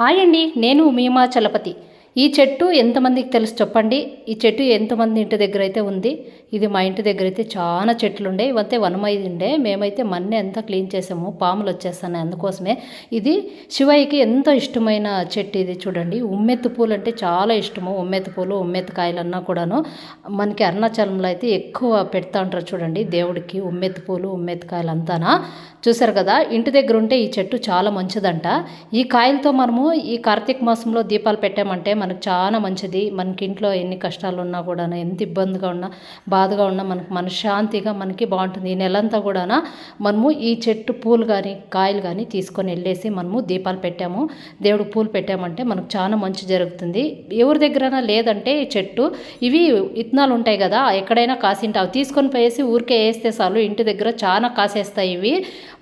Hi అండి నేను మీమా చలపతి. ఈ చెట్టు ఎంతమందికి తెలుసు చెప్పండి? ఈ చెట్టు ఎంతమంది ఇంటి దగ్గర అయితే ఉంది? ఇది మా ఇంటి దగ్గర అయితే చాలా చెట్లు ఉండే ఇవంతే వనమైది ఉండే మేమైతే మన్నే ఎంత క్లీన్ చేసాము. పాములు వచ్చేస్తాను అందుకోసమే. ఇది శివయ్యకి ఎంతో ఇష్టమైన చెట్టు ఇది చూడండి. ఉమ్మెత్తు పూలు అంటే చాలా ఇష్టము. ఉమ్మెత్తు పూలు ఉమ్మెత్తు కాయలు అన్నా కూడాను. మనకి అరుణాచలంలో అయితే ఎక్కువ పెడతా ఉంటారు చూడండి. దేవుడికి ఉమ్మెత్తు పూలు ఉమ్మెత్తు కాయలు అంతానా చూసారు కదా ఇంటి దగ్గర ఉంటే ఈ చెట్టు చాలా మంచిదంట. ఈ కాయలతో మనము ఈ కార్తీక మాసంలో దీపాలు పెట్టామంటే మన మనకు చాలా మంచిది. మనకి ఇంట్లో ఎన్ని కష్టాలు ఉన్నా కూడా ఎంత ఇబ్బందిగా ఉన్నా బాధగా ఉన్నా మనకు మనశ్శాంతిగా మనకి బాగుంటుంది. ఈ నెలంతా కూడా మనము ఈ చెట్టు పూలు కానీ కాయలు కానీ తీసుకొని వెళ్ళేసి మనము దీపాలు పెట్టాము. దేవుడు పూలు పెట్టామంటే మనకు చాలా మంచి జరుగుతుంది. ఎవరి దగ్గరైనా లేదంటే ఈ చెట్టు ఇవి ఇత్తనాలు ఉంటాయి కదా ఎక్కడైనా కాసింటే అవి తీసుకొని పోయేసి ఊరికే వేస్తే చాలు ఇంటి దగ్గర చాలా కాసేస్తాయి ఇవి.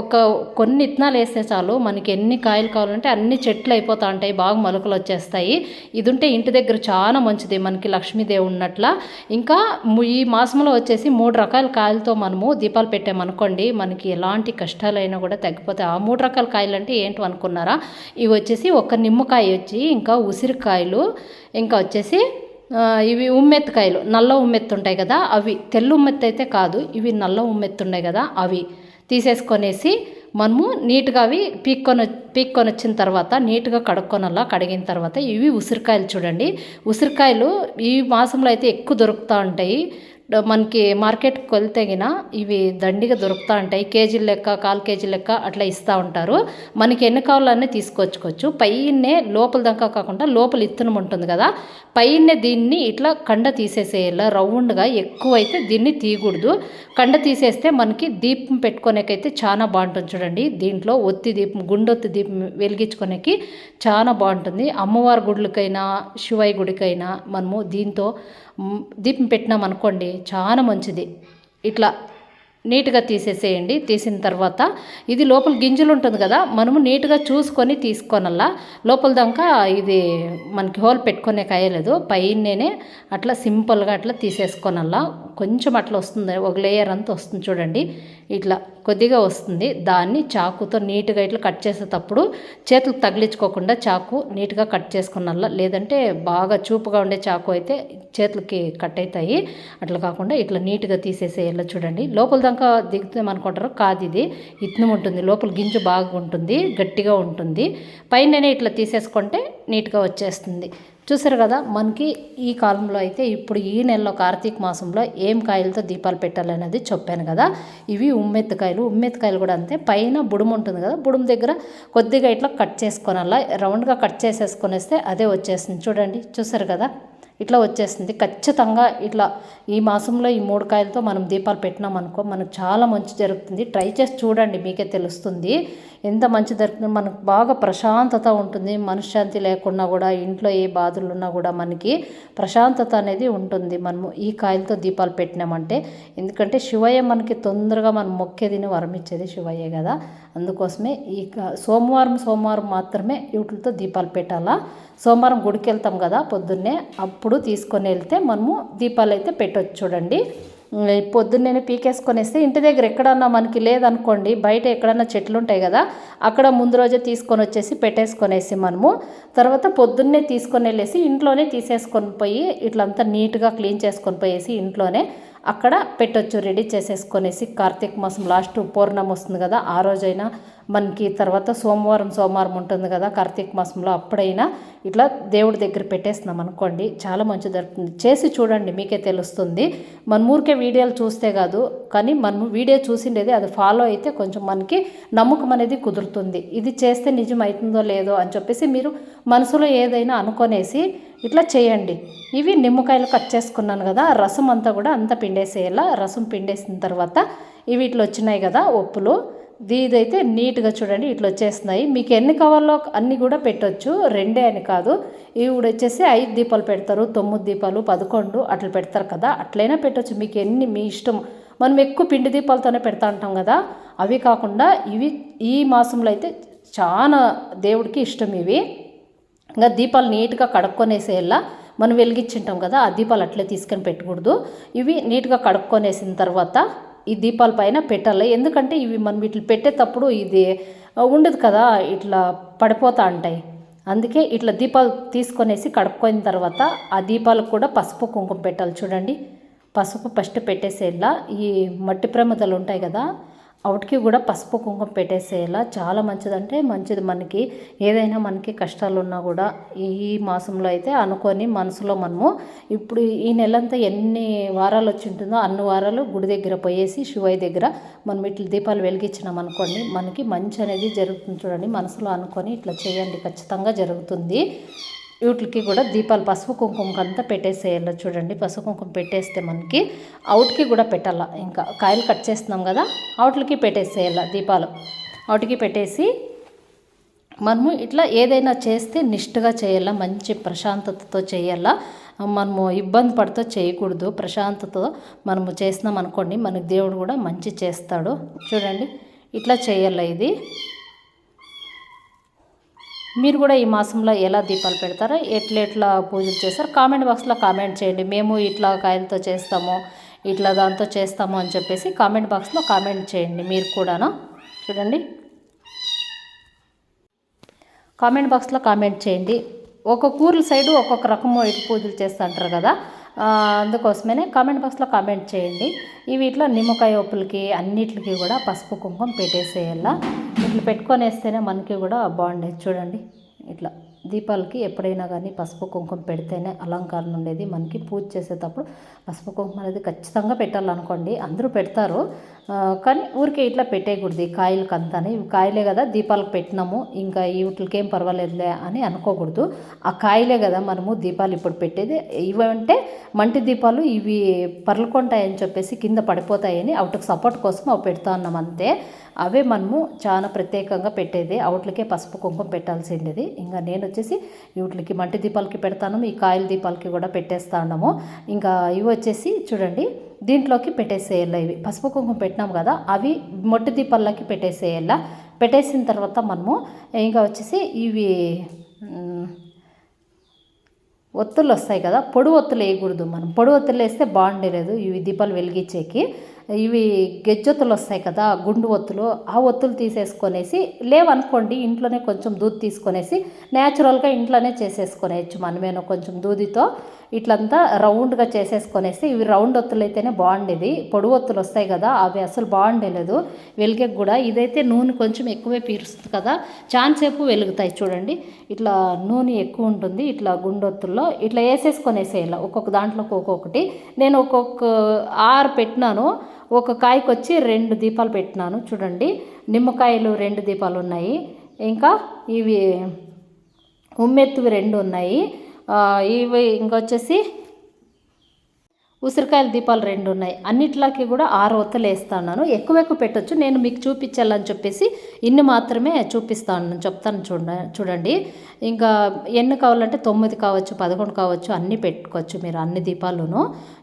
ఒక కొన్ని ఇత్తనాలు వేస్తే చాలు మనకి ఎన్ని కాయలు కావాలంటే అన్ని చెట్లు అయిపోతూ ఉంటాయి బాగా మొలకలు వచ్చేస్తాయి. ఇది ఉంటే ఇంటి దగ్గర చాలా మంచిది మనకి లక్ష్మీదేవి ఉన్నట్ల. ఇంకా ఈ మాసంలో వచ్చేసి మూడు రకాల కాయలతో మనము దీపాలు పెట్టామనుకోండి మనకి ఎలాంటి కష్టాలైనా కూడా తగ్గిపోతాయి. ఆ మూడు రకాల కాయలు అంటే ఏంటో అనుకున్నారా? ఇవి వచ్చేసి ఒక నిమ్మకాయ వచ్చి ఇంకా ఉసిరికాయలు ఇంకా వచ్చేసి ఇవి ఉమ్మెత్తకాయలు నల్ల ఉమ్మెత్తు ఉంటాయి కదా అవి తెల్ల ఉమ్మెత్తు అయితే కాదు ఇవి నల్ల ఉమ్మెత్తు ఉన్నాయి కదా అవి తీసేసుకొనేసి మనము నీట్గా అవి పీక్కొని పీక్కొని వచ్చిన తర్వాత నీట్గా కడుక్కొనల్లా కడిగిన తర్వాత ఇవి ఉసిరికాయలు చూడండి. ఉసిరికాయలు ఈ మాసంలో అయితే ఎక్కువ దొరుకుతూ ఉంటాయి. మనకి మార్కెట్కి వెళ్తే గిన ఇవి దండిగా దొరుకుతూ ఉంటాయి. కేజీల లెక్క కాల్ కేజీ లెక్క అట్లా ఇస్తూ ఉంటారు. మనకి ఎన్ని కావాలన్నీ తీసుకొచ్చుకోవచ్చు. పైనే లోపల దాకా కాకుండా లోపల ఇత్తనం ఉంటుంది కదా పైనే దీన్ని ఇట్లా కండ తీసేసేయాల. రౌండ్గా ఎక్కువ అయితే దీన్ని తీయకూడదు. కండ తీసేస్తే మనకి దీపం పెట్టుకోనేకైతే చాలా బాగుంటుంది చూడండి. దీంట్లో ఒత్తి దీపం గుండొత్తి దీపం వెలిగించుకోనేకి చాలా బాగుంటుంది. అమ్మవారి గుడులకైనా శివయ్య గుడికైనా మనము దీంతో దీపం పెట్టినాం అనుకోండి చాలా మంచిది. ఇట్లా నీట్గా తీసేసేయండి. తీసిన తర్వాత ఇది లోపల గింజలు ఉంటుంది కదా మనము నీట్గా చూసుకొని తీసుకోనల్లా. లోపల దాకా ఇది మనకి హోల్ పెట్టుకునే కాయలేదు పైనే అట్లా సింపుల్గా అట్లా తీసేసుకోనల్లా. కొంచెం అట్లా వస్తుంది. ఒక లేయర్ అంతా వస్తుంది చూడండి. ఇట్లా కొద్దిగా వస్తుంది. దాన్ని చాకుతో నీట్గా ఇట్లా కట్ చేసేటప్పుడు చేతులకు తగిలించుకోకుండా చాకు నీట్గా కట్ చేసుకున్నల్లా లేదంటే బాగా చూపుగా ఉండే చాకు అయితే చేతులకి కట్ అవుతాయి అట్లా కాకుండా ఇట్లా నీట్గా తీసేసేయాలి చూడండి. లోపల దాకా దిగుతామనుకుంటారు. కాదు ఇది. ఇత్నం ఉంటుంది. లోపల గింజ బాగా ఉంటుంది. గట్టిగా ఉంటుంది. పైననే ఇట్లా తీసేసుకుంటే నీట్గా వచ్చేస్తుంది. చూసారు కదా మనకి ఈ కాలంలో అయితే ఇప్పుడు ఈ నెలలో కార్తీక మాసంలో ఏం కాయలతో దీపాలు పెట్టాలనేది చెప్పాను కదా. ఇవి ఉమ్మెత్తకాయలు. ఉమ్మెత్తకాయలు కూడా అంతే. పైన బుడుము ఉంటుంది కదా బుడుము దగ్గర కొద్దిగా ఇట్లా కట్ చేసుకోనల్లా రౌండ్గా కట్ చేసేసుకొనేస్తే అదే వచ్చేస్తుంది. చూడండి చూసారు కదా. ఇట్లా వచ్చేస్తుంది ఖచ్చితంగా ఇట్లా ఈ మాసంలో ఈ మూడు కాయలతో మనం దీపాలు పెట్టినాం అనుకో మనకు చాలా మంచి జరుగుతుంది. ట్రై చేసి చూడండి మీకే తెలుస్తుంది. ఎంత మంచి జరుగుతుంది. మనకు బాగా ప్రశాంతత ఉంటుంది. మనశ్శాంతి లేకున్నా కూడా ఇంట్లో ఏ బాధలు ఉన్నా కూడా మనకి ప్రశాంతత అనేది ఉంటుంది. మనము ఈ కాయలతో దీపాలు పెట్టినామంటే. ఎందుకంటే శివయ్య మనకి తొందరగా మనం మొక్కేదిని వరమిచ్చేది శివయ్య కదా. అందుకోసమే ఈ సోమవారం సోమవారం మాత్రమే వీటితో దీపాలు పెట్టాలా? సోమవారం గుడికి వెళ్తాం కదా పొద్దున్నే అప్పుడు తీసుకొని వెళ్తే మనము దీపాలు అయితే పెట్టవచ్చు చూడండి. పొద్దున్నే పీకేసుకొని వేస్తే ఇంటి దగ్గర ఎక్కడన్నా మనకి లేదనుకోండి బయట ఎక్కడన్నా చెట్లు ఉంటాయి కదా అక్కడ ముందు రోజే తీసుకొని వచ్చేసి పెట్టేసుకొనేసి మనము తర్వాత పొద్దున్నే తీసుకొని వెళ్ళేసి ఇంట్లోనే తీసేసుకొని పోయి ఇట్లంతా నీట్గా క్లీన్ చేసుకొని పోయేసి ఇంట్లోనే అక్కడ పెట్టొచ్చు రెడీ చేసేసుకొనేసి కార్తీక మాసం లాస్ట్ పౌర్ణమి వస్తుంది కదా ఆ రోజైనా మనకి తర్వాత సోమవారం సోమవారం ఉంటుంది కదా కార్తీక మాసంలో అప్పుడైనా ఇట్లా దేవుడి దగ్గర పెట్టేస్తున్నాం అనుకోండి చాలా మంచి దొరుకుతుంది చేసి చూడండి మీకే తెలుస్తుంది. మన ఊరికే వీడియోలు చూస్తే కాదు కానీ మనం వీడియో చూసిండేది అది ఫాలో అయితే కొంచెం మనకి నమ్మకం అనేది కుదురుతుంది. ఇది చేస్తే నిజం అవుతుందో లేదో అని చెప్పేసి మీరు మనసులో ఏదైనా అనుకొనేసి ఇట్లా చేయండి. ఇవి నిమ్మకాయలు కట్ చేసుకున్నాను కదా రసం అంతా కూడా అంతా పిండేసేయాల? రసం పిండేసిన తర్వాత ఇవి ఇట్లా వచ్చినాయి కదా ఒప్పులు ఇదైతే నీట్గా చూడండి ఇట్లా వచ్చేస్తున్నాయి. మీకు ఎన్ని కావాలో అన్ని కూడా పెట్టవచ్చు రెండే అని కాదు. ఇవి కూడా వచ్చేసి ఐదు దీపాలు పెడతారు తొమ్మిది దీపాలు పదకొండు అట్లా పెడతారు కదా. అట్లయినా పెట్టవచ్చు మీకు ఎన్ని మీ ఇష్టం. మనం ఎక్కువ పిండి దీపాలతోనే పెడతా ఉంటాం కదా. అవి కాకుండా ఇవి ఈ మాసంలో అయితే చాలా దేవుడికి ఇష్టం ఇవి. ఇంకా దీపాలు నీట్గా కడుక్కొనేసేలా మనం వెలిగించుంటాం కదా ఆ దీపాలు అట్లే తీసుకొని పెట్టకూడదు. ఇవి నీట్గా కడుక్కొనేసిన తర్వాత ఈ దీపాల పైన పెట్టాలి. ఎందుకంటే ఇవి మనం వీటిని పెట్టేటప్పుడు ఇది ఉండదు కదా ఇట్లా పడిపోతూ ఉంటాయి. అందుకే ఇట్లా దీపాలు తీసుకొనేసి కడుక్కొని తర్వాత ఆ దీపాలకు కూడా పసుపు కుంకుమ పెట్టాలి చూడండి. పసుపు ఫస్ట్ పెట్టేసేలా ఈ మట్టి ప్రమిదలు ఉంటాయి కదా అవుటికి కూడా పసుపు కుంకుమ పెట్టేసేలా చాలా మంచిదంటే మంచిది మనకి. ఏదైనా మనకి కష్టాలు ఉన్నా కూడా ఈ మాసంలో అయితే అనుకొని మనసులో మనము ఇప్పుడు ఈ నెలంతా ఎన్ని వారాలు వచ్చి ఉంటుందో అన్ని వారాలు గుడి దగ్గర పోయేసి శివయ్య దగ్గర మనం ఇట్లా దీపాలు వెలిగించినాం అనుకోండి మనకి మంచి అనేది జరుగుతుంది చూడండి. మనసులో అనుకొని ఇట్లా చేయండి. ఖచ్చితంగా జరుగుతుంది. వీటికి కూడా దీపాలు పసుపు కుంకుమకి అంతా పెట్టేసేయాలి చూడండి. పసుపు కుంకుమ పెట్టేస్తే మనకి అవుట్కి కూడా పెట్టాల. ఇంకా కాయలు కట్ చేస్తున్నాం కదా అవుట్లకి పెట్టేసేయాల దీపాలు. అవుట్కి పెట్టేసి మనము ఇట్లా ఏదైనా చేస్తే నిష్ఠగా చేయాలా మంచి ప్రశాంతతతో చేయాలా మనము ఇబ్బంది పడితే చేయకూడదు. ప్రశాంతతో మనము చేసినాం అనుకోండి మనకు దేవుడు కూడా మంచి చేస్తాడు. చూడండి ఇట్లా చేయాల ఇది. మీరు కూడా ఈ మాసంలో ఎలా దీపాలు పెడతారో? ఎట్లా ఎట్లా పూజలు చేస్తారు? కామెంట్ బాక్స్లో కామెంట్ చేయండి. మేము ఇట్లా కాయలతో చేస్తాము ఇట్లా దాంతో చేస్తాము అని చెప్పేసి కామెంట్ బాక్స్లో కామెంట్ చేయండి మీరు కూడాను. చూడండి. కామెంట్ బాక్స్లో కామెంట్ చేయండి. ఒక్కొక్క ఊర్ల సైడు ఒక్కొక్క రకము ఇటు పూజలు చేస్తుంటారు కదా అందుకోసమే కామెంట్ బాక్స్లో కామెంట్ చేయండి. ఇవి ఇట్లా నిమ్మకాయ ఒప్పులకి అన్నిటికి కూడా పసుపు కుంకుమ పెట్టేసేయాల? ఇట్లా పెట్టుకొని వేస్తేనే మనకి కూడా బాగుండేది. చూడండి ఇట్లా దీపాలకి ఎప్పుడైనా కానీ పసుపు కుంకుమ పెడితేనే అలంకారం ఉండేది. మనకి పూజ చేసేటప్పుడు పసుపు కుంకుమ అనేది ఖచ్చితంగా పెట్టాలనుకోండి. అందరూ పెడతారు. కానీ ఊరికే ఇట్లా పెట్టేయకూడదు ఈ కాయలకి అంతానే ఇవి కాయలే కదా దీపాలకు పెట్టినాము ఇంకా వీటికి ఏం పర్వాలేదులే అని అనుకోకూడదు. ఆ కాయలే కదా మనము దీపాలు ఇప్పుడు పెట్టేది. ఇవంటే మంటి దీపాలు ఇవి పర్లుకుంటాయని చెప్పేసి కింద పడిపోతాయని వాటికి సపోర్ట్ కోసం అవి పెడతా ఉన్నాం అంతే. అవే మనము చాలా ప్రత్యేకంగా పెట్టేది. అవుట్లకే పసుపు కుంకుమ పెట్టాల్సిండేది. ఇంకా నేను వచ్చేసి వీటికి మంటి దీపాలకి పెడతాను. ఈ కాయల దీపాలకి కూడా పెట్టేస్తా ఉన్నాము. ఇంకా ఇవి వచ్చేసి చూడండి దీంట్లోకి పెట్టేసేయాలి ఇవి. పసుపు కుంకుమ పెట్టినాం కదా అవి మొట్టి దీపాలకి పెట్టేసేయాల. పెట్టేసిన తర్వాత మనము ఇంకా వచ్చేసి ఇవి ఒత్తులు వస్తాయి కదా పొడి ఒత్తులు వేయకూడదు మనం. పొడి ఒత్తులు వేస్తే బాగుండేలేదు ఇవి దీపాలు వెలిగించేకి. ఇవి గెజ్జొత్తులు వస్తాయి కదా గుండు ఒత్తులు ఆ ఒత్తులు తీసేసుకొనేసి లేవనుకోండి ఇంట్లోనే కొంచెం దూది తీసుకొనేసి న్యాచురల్గా ఇంట్లోనే చేసేసుకొనేయచ్చు మనమేనో కొంచెం దూదితో. ఇట్లంతా రౌండ్గా చేసేసుకొనేసి ఇవి రౌండ్ ఒత్తులు అయితేనే బాగుండేది. పొడి ఒత్తులు వస్తాయి కదా అవి అసలు బాగుండేలేదు. వెలిగే కూడా ఇదైతే నూనె కొంచెం ఎక్కువే పీరుస్తుంది కదా చాలాసేపు వెలుగుతాయి చూడండి. ఇట్లా నూనె ఎక్కువ ఉంటుంది ఇట్లా గుండొత్తుల్లో ఇట్లా వేసేసుకొనేసేయాలి ఒక్కొక్క దాంట్లో ఒక్కొక్కటి. నేను ఒక్కొక్క ఆరు పెట్టినాను ఒక కాయకు వచ్చి రెండు దీపాలు పెట్టినాను. చూడండి నిమ్మకాయలు రెండు దీపాలు ఉన్నాయి. ఇంకా ఇవి ఉమ్మెత్తువి రెండు ఉన్నాయి. ఇవి ఇంకొచ్చేసి ఉసిరికాయల దీపాలు రెండు ఉన్నాయి. అన్నిట్లకి కూడా ఆరు ఒత్తులు వేస్తాను. ఎక్కువ ఎక్కువ పెట్టచ్చు. నేను మీకు చూపించాలని చెప్పేసి ఇన్ని మాత్రమే చూపిస్తాను. చెప్తాను చూడ చూడండి. ఇంకా ఎన్ని కావాలంటే తొమ్మిది కావచ్చు పదకొండు కావచ్చు అన్నీ పెట్టుకోవచ్చు మీరు అన్ని దీపాలను.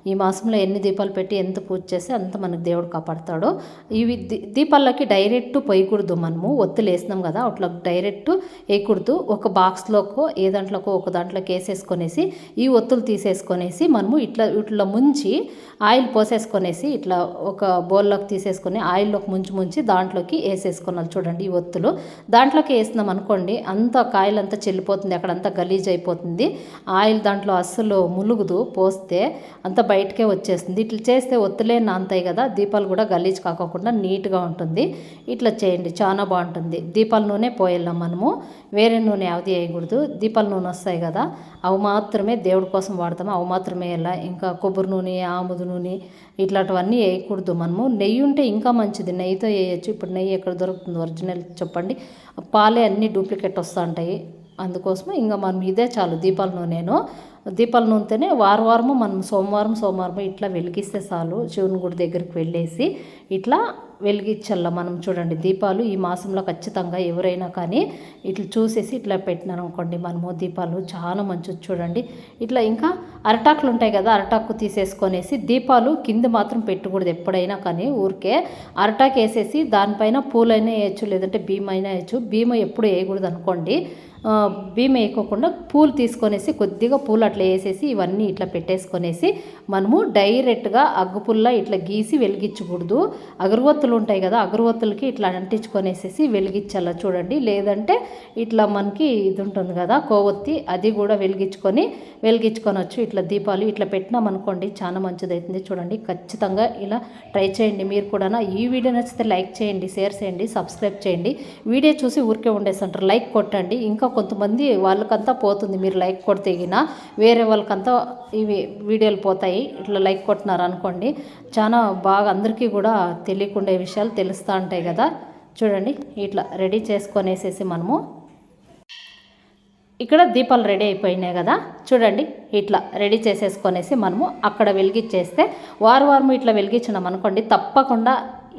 ఈ మాసంలో ఎన్ని దీపాలు పెట్టి ఎంత పూజ చేస్తే అంత మనకు దేవుడు కాపాడతాడు. ఇవి దీపాలకి డైరెక్ట్ పోయకూడదు మనము. ఒత్తులు వేసినాం కదా అట్లా డైరెక్ట్ వేయకూడదు. ఒక బాక్స్లోకో ఏ దాంట్లోకో ఒక దాంట్లోకి వేసేసుకొనేసి ఈ ఒత్తులు తీసేసుకొనేసి మనము ఇట్లా ఇట్లా ముంచి ఆయిల్ పోసేసుకొనేసి ఇట్లా ఒక బౌల్లోకి తీసేసుకొని ఆయిల్లోకి ముంచి ముంచి దాంట్లోకి వేసేసుకున్నాను చూడండి ఈ ఒత్తులు. దాంట్లోకి వేసినాం అనుకోండి అంత కాయలంతా చెల్లిపోతుంది అక్కడంతా గలీజ్ అయిపోతుంది ఆయిల్ దాంట్లో అస్సలు ములుగుదు పోస్తే అంత బయటకే వచ్చేస్తుంది. ఇట్లా చేస్తే ఒత్తులే నాంతాయి కదా దీపాలు కూడా గలీజ్ కాకోకుండా నీట్గా ఉంటుంది. ఇట్లా చేయండి చాలా బాగుంటుంది. దీపాల నూనె పోయేళ్ళాం మనము. వేరే నూనె అవది వేయకూడదు. దీపాల నూనె వస్తాయి కదా అవి మాత్రమే దేవుడి కోసం వాడతాము. అవి మాత్రమే వెళ్ళా ఇంకా కొబ్బరి నూనె ఆముదు నూనె ఇట్లాంటివన్నీ వేయకూడదు మనము. నెయ్యి ఉంటే ఇంకా మంచిది. నెయ్యితో వేయచ్చు. ఇప్పుడు నెయ్యి ఎక్కడ దొరుకుతుంది? ఒరిజినల్ చెప్పండి. పాలే అన్నీ డూప్లికేట్ వస్తూ ఉంటాయి. అందుకోసం ఇంకా మనం ఇదే చాలు దీపాల నూనెను. దీపాల నూనెతోనే వారం వారము మనం సోమవారం సోమవారం ఇట్లా వెలిగిస్తే చాలు. శివుని గుడి దగ్గరికి వెళ్ళేసి ఇట్లా వెలిగించల్ల. మనం చూడండి దీపాలు ఈ మాసంలో ఖచ్చితంగా ఎవరైనా కానీ ఇట్లా చూసేసి ఇట్లా పెట్టినారు అనుకోండి మనము దీపాలు చాలా మంచిది చూడండి. ఇట్లా ఇంకా అరటాకులు ఉంటాయి కదా అరటాకు తీసేసుకొనేసి దీపాలు కింద మాత్రం పెట్టకూడదు ఎప్పుడైనా కానీ ఊరికే. అరటాకు వేసేసి దానిపైన పూలైనా వేయచ్చు లేదంటే భీమైనా అయినా వేయచ్చు. భీమ ఎప్పుడు వేయకూడదు అనుకోండి. భీమ వేయకోకుండా పూలు తీసుకొనేసి కొద్దిగా పూలు అట్లా వేసేసి ఇవన్నీ ఇట్లా పెట్టేసుకొనేసి మనము డైరెక్ట్గా అగ్గుపుల్ల ఇట్లా గీసి వెలిగించకూడదు. అగరవత్తులు ఉంటాయి కదా అగరవత్తులకి ఇట్లా అంటించుకొనేసేసి వెలిగించాల చూడండి. లేదంటే ఇట్లా మనకి ఇది ఉంటుంది కదా కొవ్వొత్తి అది కూడా వెలిగించుకొని వెలిగించుకొనొచ్చు. ఇట్లా దీపాలు ఇట్లా పెట్టినామనుకోండి చాలా మంచిది అవుతుంది చూడండి. ఖచ్చితంగా ఇలా ట్రై చేయండి మీరు కూడా ఈ వీడియో నచ్చితే లైక్ చేయండి షేర్ చేయండి సబ్స్క్రైబ్ చేయండి. వీడియో చూసి ఊరికే ఉండేసంటారు లైక్ కొట్టండి. ఇంకా కొంతమంది వాళ్ళకంతా పోతుంది మీరు లైక్ కొడితే వేరే వాళ్ళకంతా ఇవి వీడియోలు పోతాయి ఇట్లా లైక్ కొట్టినారు అనుకోండి చాలా బాగా అందరికీ కూడా తెలియకుండా ఉంటాయి విషయాలు తెలుస్తూ ఉంటాయి కదా. చూడండి ఇట్లా రెడీ చేసుకొనేసేసి మనము ఇక్కడ దీపాలు రెడీ అయిపోయినాయి కదా. చూడండి ఇట్లా రెడీ చేసేసుకొనేసి మనము అక్కడ వెలిగించేస్తే వారు వారము ఇట్లా వెలిగించినాం అనుకోండి తప్పకుండా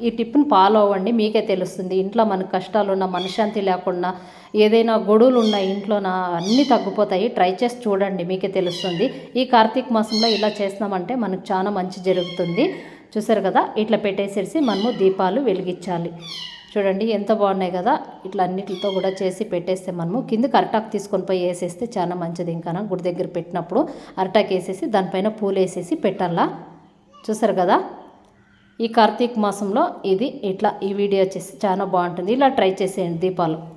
ఈ టిప్ని ఫాలో అవ్వండి మీకే తెలుస్తుంది. ఇంట్లో మనకు కష్టాలు ఉన్న మనశ్శాంతి లేకుండా ఏదైనా గొడువులు ఉన్న ఇంట్లోన అన్నీ తగ్గిపోతాయి. ట్రై చేసి చూడండి మీకే తెలుస్తుంది. ఈ కార్తీక మాసంలో ఇలా చేస్తున్నామంటే మనకు చాలా మంచి జరుగుతుంది. చూసారు కదా? ఇట్లా పెట్టేసేసి మనము దీపాలు వెలిగించాలి. చూడండి ఎంత బాగున్నాయి కదా? ఇట్లా అన్నిటితో కూడా చేసి పెట్టేస్తే మనము కింద అరటాకు తీసుకొని పోయి వేసేస్తే చాలా మంచిది. ఇంకా గుడి దగ్గర పెట్టినప్పుడు అరటాకు వేసేసి దానిపైన పూలు వేసేసి పెట్టాలా? చూసారు కదా? ఈ కార్తీక మాసంలో ఇది ఇట్లా ఈ వీడియో చేసి చాలా బాగుంటుంది. ఇలా ట్రై చేసేయండి దీపాలు.